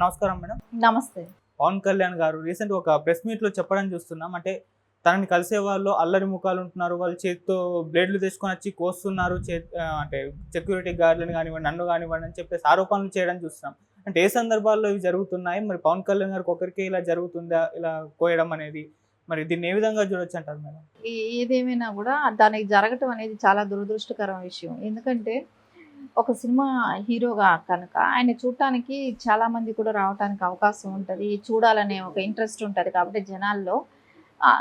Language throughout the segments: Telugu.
నమస్కారం మేడం. నమస్తే. పవన్ కళ్యాణ్ గారు రీసెంట్ ఒక ప్రెస్ మీట్లో చెప్పడం చూస్తున్నాం. అంటే తనని కలిసే వాళ్ళు అల్లరి ముఖాలు ఉంటున్నారు. వాళ్ళు చేతితో బ్లేడ్లు తీసుకొని వచ్చి కోస్తున్నారు. అంటే సెక్యూరిటీ గార్డులను కానివ్వండి నన్ను కానివ్వండి అని చెప్పేసి ఆరోపణలు చేయడం చూస్తున్నాం. అంటే ఏ సందర్భాల్లో ఇవి జరుగుతున్నాయి? మరి పవన్ కళ్యాణ్ గారికి ఒకరికి ఇలా జరుగుతుందా? ఇలా కోయడం అనేది మరి దీన్ని ఏ విధంగా చూడొచ్చు అంటారు మేడం? ఏదేమైనా కూడా దానికి జరగటం అనేది చాలా దురదృష్టకరం విషయం. ఎందుకంటే ఒక సినిమా హీరోగా కనుక ఆయన చూడటానికి చాలా మంది కూడా రావడానికి అవకాశం ఉంటుంది. చూడాలనే ఒక ఇంట్రెస్ట్ ఉంటుంది కాబట్టి జనాల్లో.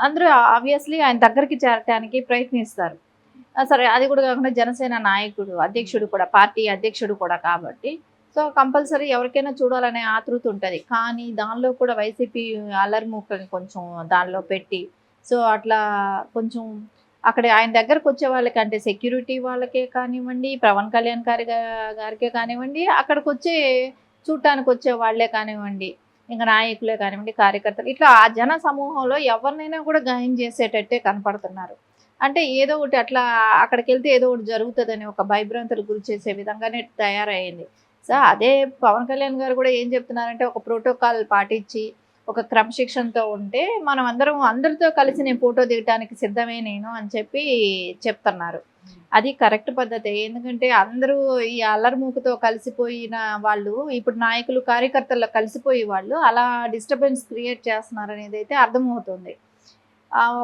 అందరూ ఆబ్వియస్లీ ఆయన దగ్గరికి చేరటానికి ప్రయత్నిస్తారు. సరే అది కూడా కాకుండా జనసేన నాయకుడు అధ్యక్షుడు కూడా పార్టీ అధ్యక్షుడు కూడా కాబట్టి. సో కంపల్సరీ ఎవరికైనా చూడాలనే ఆతృత ఉంటుంది. కానీ దానిలో కూడా వైసీపీ అల్లరి మూకని కొంచెం దానిలో పెట్టి సో అట్లా కొంచెం అక్కడ ఆయన దగ్గరకు వచ్చే వాళ్ళకి అంటే సెక్యూరిటీ వాళ్ళకే కానివ్వండి పవన్ కళ్యాణ్ గారి గారికే కానివ్వండి అక్కడికి వచ్చే చూడటానికి వచ్చే వాళ్ళే కానివ్వండి ఇంకా నాయకులే కానివ్వండి కార్యకర్తలు. ఇట్లా ఆ జన సమూహంలో ఎవరినైనా కూడా గాయం చేసేటట్టే కనపడుతున్నారు. అంటే ఏదో ఒకటి అట్లా అక్కడికి వెళ్తే ఏదో ఒకటి జరుగుతుందని ఒక భయభ్రాంతులు గురి చేసే విధంగానే తయారయ్యింది. సో అదే పవన్ కళ్యాణ్ గారు కూడా ఏం చెప్తున్నారంటే ఒక ప్రోటోకాల్ పాటించి ఒక క్రమశిక్షణతో ఉంటే మనం అందరం అందరితో కలిసి నేను ఫోటో దిగడానికి సిద్ధమే నేను అని చెప్పి చెప్తున్నారు. అది కరెక్ట్ పద్ధతి. ఎందుకంటే అందరూ ఈ అల్లరిమూకతో కలిసిపోయిన వాళ్ళు ఇప్పుడు నాయకులు కార్యకర్తల్లో కలిసిపోయి వాళ్ళు అలా డిస్టర్బెన్స్ క్రియేట్ చేస్తున్నారు అనేది అయితే అర్థమవుతుంది.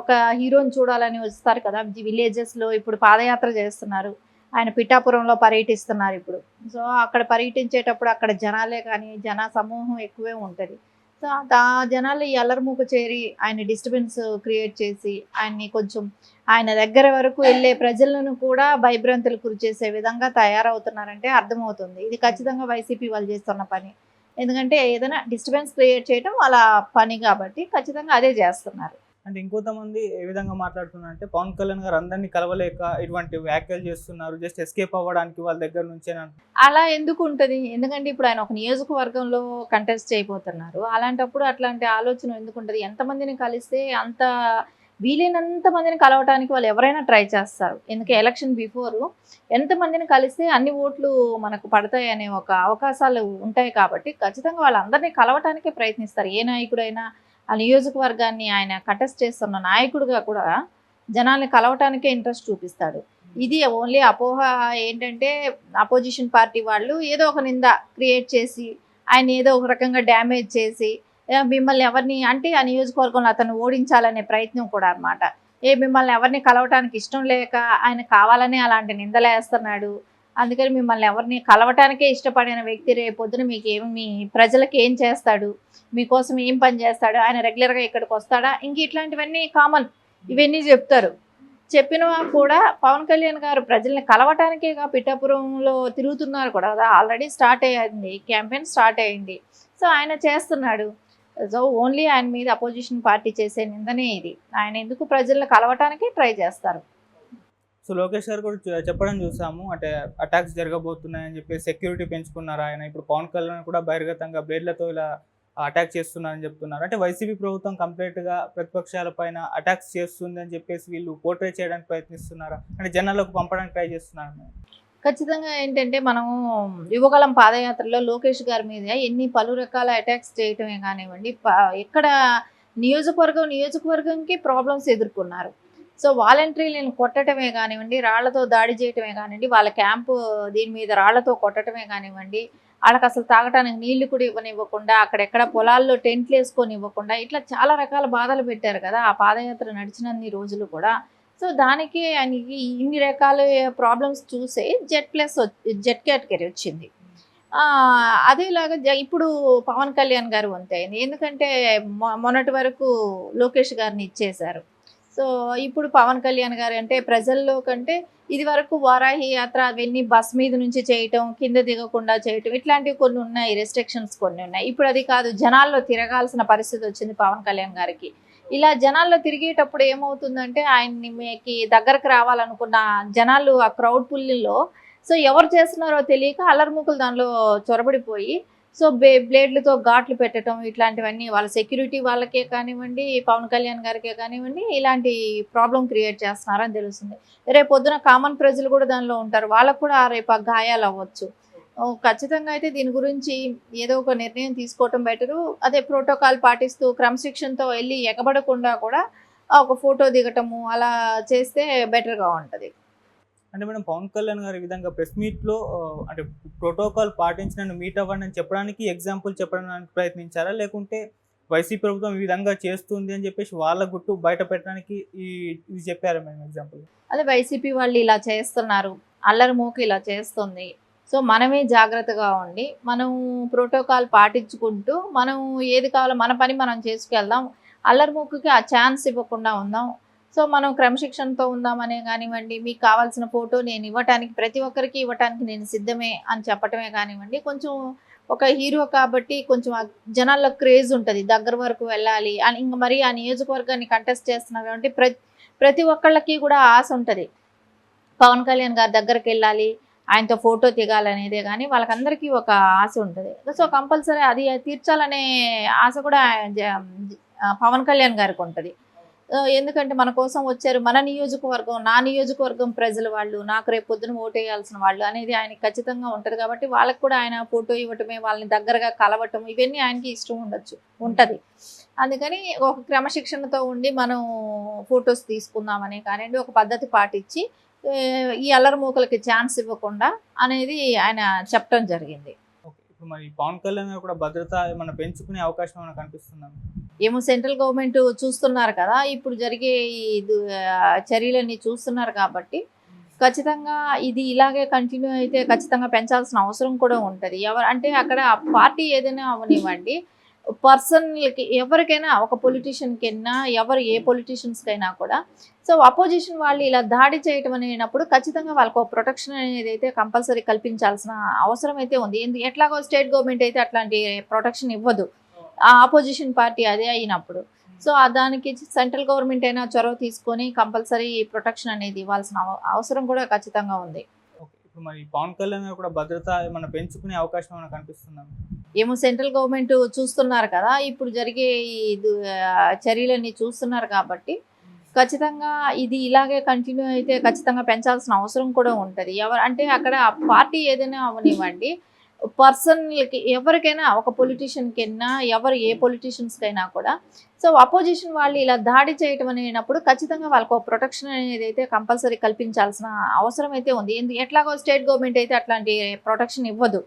ఒక హీరోని చూడాలని వస్తారు కదా విలేజెస్లో ఇప్పుడు పాదయాత్ర చేస్తున్నారు. ఆయన పిఠాపురంలో పర్యటిస్తున్నారు ఇప్పుడు. సో అక్కడ పర్యటించేటప్పుడు అక్కడ జనాలే కానీ జన సమూహం ఎక్కువే ఉంటుంది. ఆ జనాలు ఈ అల్లరిముకు చేరి ఆయన డిస్టర్బెన్స్ క్రియేట్ చేసి ఆయన్ని కొంచెం ఆయన దగ్గర వరకు వెళ్ళే ప్రజలను కూడా భయభ్రాంతులు గురి చేసే విధంగా తయారవుతున్నారంటే అర్థమవుతుంది. ఇది ఖచ్చితంగా వైసీపీ వాళ్ళు చేస్తున్న పని. ఎందుకంటే ఏదైనా డిస్టర్బెన్స్ క్రియేట్ చేయడం వాళ్ళ పని కాబట్టి ఖచ్చితంగా అదే చేస్తున్నారు. అంటే ఇంకొంతమంది ఏ విధంగా మాట్లాడుతున్నారు అంటే పవన్ కళ్యాణ్ గారు అందరినీ కలవలేక ఇటువంటి వ్యాఖ్యలు చేస్తున్నారు జస్ట్ ఎస్కేప్ అవ్వడానికి వాళ్ళ దగ్గర నుంచే అలా ఎందుకు ఉంటుంది? ఎందుకంటే ఇప్పుడు ఆయన ఒక నియోజకవర్గంలో కంటెస్ట్ చేయబోతున్నారు. అలాంటప్పుడు అట్లాంటి ఆలోచన ఎందుకు ఉంటుంది? ఎంతమందిని కలిస్తే అంత వీలైనంత మందిని కలవటానికి వాళ్ళు ఎవరైనా ట్రై చేస్తారు. ఎందుకంటే ఎలక్షన్ బిఫోర్ ఎంతమందిని కలిస్తే అన్ని ఓట్లు మనకు పడతాయి అనే ఒక అవకాశాలు ఉంటాయి కాబట్టి ఖచ్చితంగా వాళ్ళందరినీ కలవటానికే ప్రయత్నిస్తారు. ఏ నాయకుడైనా ఆ నియోజకవర్గాన్ని ఆయన కంటెస్ట్ చేస్తున్న నాయకుడిగా కూడా జనాల్ని కలవటానికే ఇంట్రెస్ట్ చూపిస్తాడు. ఇది ఓన్లీ అపోహ ఏంటంటే అపోజిషన్ పార్టీ వాళ్ళు ఏదో ఒక నింద క్రియేట్ చేసి ఆయన ఏదో ఒక రకంగా డ్యామేజ్ చేసి మిమ్మల్ని ఎవరిని అంటే ఆ నియోజకవర్గంలో అతను ఓడించాలనే ప్రయత్నం కూడా అనమాట ఏ మిమ్మల్ని ఎవరిని కలవటానికి ఇష్టం లేక ఆయన కావాలని అలాంటి నిందలేస్తున్నాడు అందుకని మిమ్మల్ని ఎవరిని కలవటానికే ఇష్టపడిన వ్యక్తి రేపొద్దున మీకు ఏం మీ ప్రజలకు ఏం చేస్తాడు? మీకోసం ఏం పని చేస్తాడు? ఆయన రెగ్యులర్గా ఇక్కడికి వస్తాడా? ఇంక ఇట్లాంటివన్నీ కామన్ ఇవన్నీ చెప్తారు. చెప్పిన కూడా పవన్ కళ్యాణ్ గారు ప్రజల్ని కలవటానికేగా పిఠాపురంలో తిరుగుతున్నారు కూడా. కదా ఆల్రెడీ స్టార్ట్ అయ్యింది క్యాంపెయిన్ స్టార్ట్ అయ్యింది సో ఆయన చేస్తున్నాడు. సో ఓన్లీ ఆయన మీద అపోజిషన్ పార్టీ చేసే నిందనే ఇది. ఆయన ఎందుకు ప్రజల్ని కలవటానికే ట్రై చేస్తారు? సో లోకేష్ గారు కూడా చెప్పడం చూసాము. అంటే అటాక్స్ జరగబోతున్నాయని చెప్పి సెక్యూరిటీ పెంచుకున్నారు ఆయన. ఇప్పుడు పవన్ కళ్యాణ్ కూడా బహిర్గతంగా బ్లేడ్లతో ఇలా అటాక్ చేస్తున్నారని చెప్తున్నారు. అంటే వైసీపీ ప్రభుత్వం కంప్లీట్గా ప్రతిపక్షాల పైన అటాక్స్ చేస్తుంది అని చెప్పేసి వీళ్ళు పోర్ట్రే చేయడానికి ప్రయత్నిస్తున్నారా? అంటే జనాలకు పంపడానికి ట్రై చేస్తున్నారు ఖచ్చితంగా ఏంటంటే మనము యువకాలం పాదయాత్రలో లోకేష్ గారి మీద ఎన్ని పలు రకాల అటాక్స్ చేయటమే కానివ్వండి ఎక్కడ నియోజకవర్గం నియోజకవర్గంకి ప్రాబ్లమ్స్ ఎదుర్కొన్నారు. సో వాలంటీర్లను కొట్టడమే కానివ్వండి రాళ్ళతో దాడి చేయటమే కానివ్వండి వాళ్ళ క్యాంపు దీని మీద రాళ్ళతో కొట్టడమే కానివ్వండి వాళ్ళకి అసలు తాగటానికి నీళ్ళు కూడా ఇవ్వనివ్వకుండా అక్కడెక్కడ పొలాల్లో టెంట్లు వేసుకొని ఇవ్వకుండా ఇట్లా చాలా రకాల బాధలు పెట్టారు కదా ఆ పాదయాత్ర నడిచినన్ని రోజులు కూడా. సో దానికి ఆయనకి ఇన్ని రకాల ప్రాబ్లమ్స్ చూసే జెడ్ ప్లస్ జెడ్ కేటగిరీ వచ్చింది. అదేలాగా జ- ఇప్పుడు పవన్ కళ్యాణ్ గారు వంతు ఎందుకంటే మొన్నటి వరకు లోకేష్ గారిని ఇచ్చేశారు. సో ఇప్పుడు పవన్ కళ్యాణ్ గారు అంటే ప్రజల్లో కంటే ఇది వరకు వారాహి యాత్ర అవన్నీ బస్ మీద నుంచి చేయటం కింద దిగకుండా చేయటం ఇట్లాంటివి కొన్ని ఉన్నాయి రెస్ట్రిక్షన్స్ కొన్ని ఉన్నాయి. ఇప్పుడు అది కాదు జనాల్లో తిరగాల్సిన పరిస్థితి వచ్చింది పవన్ కళ్యాణ్ గారికి. ఇలా జనాల్లో తిరిగేటప్పుడు ఏమవుతుందంటే ఆయన్ని మీకు దగ్గరకు రావాలనుకున్న జనాలు ఆ క్రౌడ్ పుల్లిలో సో ఎవరు చేస్తున్నారో తెలియక అల్లరిముకులు దానిలో చొరబడిపోయి సో బే బ్లేడ్లతో ఘాట్లు పెట్టడం ఇట్లాంటివన్నీ వాళ్ళ సెక్యూరిటీ వాళ్ళకే కానివ్వండి పవన్ కళ్యాణ్ గారికే కానివ్వండి ఇలాంటి ప్రాబ్లం క్రియేట్ చేస్తున్నారని తెలుస్తుంది. రేపు పొద్దున కామన్ ప్రజలు కూడా దానిలో ఉంటారు. వాళ్ళకు కూడా రేపు గాయాలు అవ్వచ్చు. ఖచ్చితంగా అయితే దీని గురించి ఏదో ఒక నిర్ణయం తీసుకోవటం బెటరు. అదే ప్రోటోకాల్ పాటిస్తూ క్రమశిక్షణతో వెళ్ళి ఎగబడకుండా కూడా ఒక ఫోటో దిగటము అలా చేస్తే బెటర్గా ఉంటుంది. అంటే మేడం పవన్ కళ్యాణ్ గారు ఈ విధంగా ప్రెస్ మీట్లో అంటే ప్రోటోకాల్ పాటించి నన్ను మీట్ అవ్వండి అని చెప్పడానికి ఎగ్జాంపుల్ చెప్పడానికి ప్రయత్నించారా? లేకుంటే వైసీపీ ప్రభుత్వం ఈ విధంగా చేస్తుంది అని చెప్పేసి వాళ్ళ గుట్టు బయట పెట్టడానికి ఈ ఇది చెప్పారా మేడం ఎగ్జాంపుల్ అదే వైసీపీ వాళ్ళు ఇలా చేస్తున్నారు అల్లరి మూక ఇలా చేస్తుంది. సో మనమే జాగ్రత్తగా ఉండి మనం ప్రోటోకాల్ పాటించుకుంటూ మనం ఏది కావాలో మన పని మనం చేసుకెళ్దాం అల్లరి మూకుకి ఆ ఛాన్స్ ఇవ్వకుండా ఉందాం సో మనం క్రమశిక్షణతో ఉందామనే కానివ్వండి మీకు కావాల్సిన ఫోటో నేను ఇవ్వటానికి ప్రతి ఒక్కరికి ఇవ్వటానికి నేను సిద్ధమే అని చెప్పటమే కానివ్వండి కొంచెం ఒక హీరో కాబట్టి కొంచెం జనాల్లో క్రేజ్ ఉంటుంది దగ్గర వరకు వెళ్ళాలి అని ఇంకా మరి ఆ నియోజకవర్గాన్ని కంటెస్ట్ చేస్తున్నారు కాబట్టి ప్రతి ప్రతి ఒక్కళ్ళకి కూడా ఆశ ఉంటుంది. పవన్ కళ్యాణ్ గారి దగ్గరికి వెళ్ళాలి ఆయనతో ఫోటో దిగాలనేదే కానీ వాళ్ళకందరికీ ఒక ఆశ ఉంటుంది. సో కంపల్సరీ అది తీర్చాలనే ఆశ కూడా పవన్ కళ్యాణ్ గారికి ఉంటుంది. ఎందుకంటే మన కోసం వచ్చారు మన నియోజకవర్గం నా నియోజకవర్గం ప్రజలు వాళ్ళు నాకు రేపు పొద్దున ఓటు వేయాల్సిన వాళ్ళు అనేది ఆయనకి ఖచ్చితంగా ఉంటుంది కాబట్టి వాళ్ళకి కూడా ఆయన ఫోటో ఇవ్వటమే వాళ్ళని దగ్గరగా కలవటం ఇవన్నీ ఆయనకి ఇష్టం ఉండొచ్చు ఉంటుంది. అందుకని ఒక క్రమశిక్షణతో ఉండి మనం ఫొటోస్ తీసుకుందామనే కానివ్వండి ఒక పద్ధతి పాటించి ఈ అల్లరి మూకలకి ఛాన్స్ ఇవ్వకుండా అనేది ఆయన చెప్పడం జరిగింది. ఇప్పుడు మరి పవన్ కళ్యాణ్ కూడా భద్రత ఏమైనా పెంచుకునే అవకాశం ఏమైనా కనిపిస్తుందా? ఏమో సెంట్రల్ గవర్నమెంట్ చూస్తున్నారు కదా ఇప్పుడు జరిగే ఈ చర్యలన్నీ చూస్తున్నారు కాబట్టి ఖచ్చితంగా ఇది ఇలాగే కంటిన్యూ అయితే ఖచ్చితంగా పెంచాల్సిన అవసరం కూడా ఉంటుంది. ఎవరు అంటే అక్కడ పార్టీ ఏదైనా అవనివ్వండి పర్సన్లకి ఎవరికైనా ఒక పొలిటీషియన్కి అయినా ఎవరు ఏ పొలిటీషియన్స్కైనా కూడా సో అపోజిషన్ వాళ్ళు ఇలా దాడి చేయటం అనేటప్పుడు ఖచ్చితంగా వాళ్ళకు ఒక ప్రొటెక్షన్ అనేది అయితే కంపల్సరీ కల్పించాల్సిన అవసరం అయితే ఉంది. ఎందుకు ఎట్లాగో స్టేట్ గవర్నమెంట్ అయితే అట్లాంటి ప్రొటెక్షన్ ఇవ్వదు. ఆపోజిషన్ పార్టీ అదే అయినప్పుడు. సో దానికి సెంట్రల్ గవర్నమెంట్ అయినా చొరవ తీసుకొని కంపల్సరీ ప్రొటెక్షన్ అనేది ఇవ్వాల్సిన అవ- అవసరం కూడా ఖచ్చితంగా ఉంది. ఇప్పుడు మరి పవన్ కళ్యాణ్ కూడా భద్రత ఏమైనా పెంచుకునే అవకాశం ఏమైనా కనిపిస్తుందా? ఏమో సెంట్రల్ గవర్నమెంట్ చూస్తున్నారు కదా ఇప్పుడు జరిగే ఈ చర్యలన్నీ చూస్తున్నారు కాబట్టి ఖచ్చితంగా ఇది ఇలాగే కంటిన్యూ అయితే ఖచ్చితంగా పెంచాల్సిన అవసరం కూడా ఉంటుంది. ఎవరు అంటే అక్కడ పార్టీ ఏదైనా అవనివ్వండి పర్సన్లకి ఎవరికైనా ఒక పొలిటీషియన్కైనా ఎవరు ఏ పొలిటీషియన్స్కైనా కూడా. సో అపోజిషన్ వాళ్ళు ఇలా దాడి చేయటం అనేటప్పుడు ఖచ్చితంగా వాళ్ళకు ఒక ప్రొటెక్షన్ అనేది అయితే కంపల్సరీ కల్పించాల్సిన అవసరం అయితే ఉంది. ఎందు- ఎట్లాగో స్టేట్ గవర్నమెంట్ అయితే అట్లాంటి ప్రొటెక్షన్ ఇవ్వదు.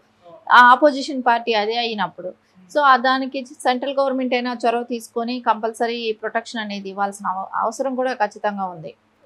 ఆ ఆపోజిషన్ పార్టీ అదే అయినప్పుడు. సో దానికి సెంట్రల్ గవర్నమెంట్ అయినా చొరవ తీసుకొని కంపల్సరీ ప్రొటెక్షన్ అనేది ఇవ్వాల్సిన అవ- అవసరం కూడా ఖచ్చితంగా ఉంది.